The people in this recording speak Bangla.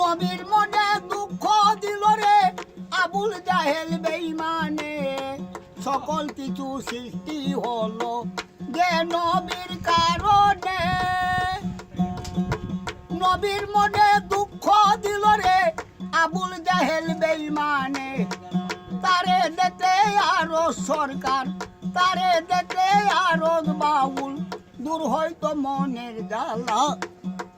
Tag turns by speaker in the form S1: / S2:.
S1: নবীর মনে দুঃখ দিল রে, আবুল জাহেল বেইমানে সকল কিছু সৃষ্টি হলো যে নবীর কারণে। নবীর মনে দুঃখ দিল রে, আবুল জাহেল বেইমানে তারে দেখে আরও সরকার, তারে দেখে আরও বাউল। দূর হয়তো মনের জ্বালা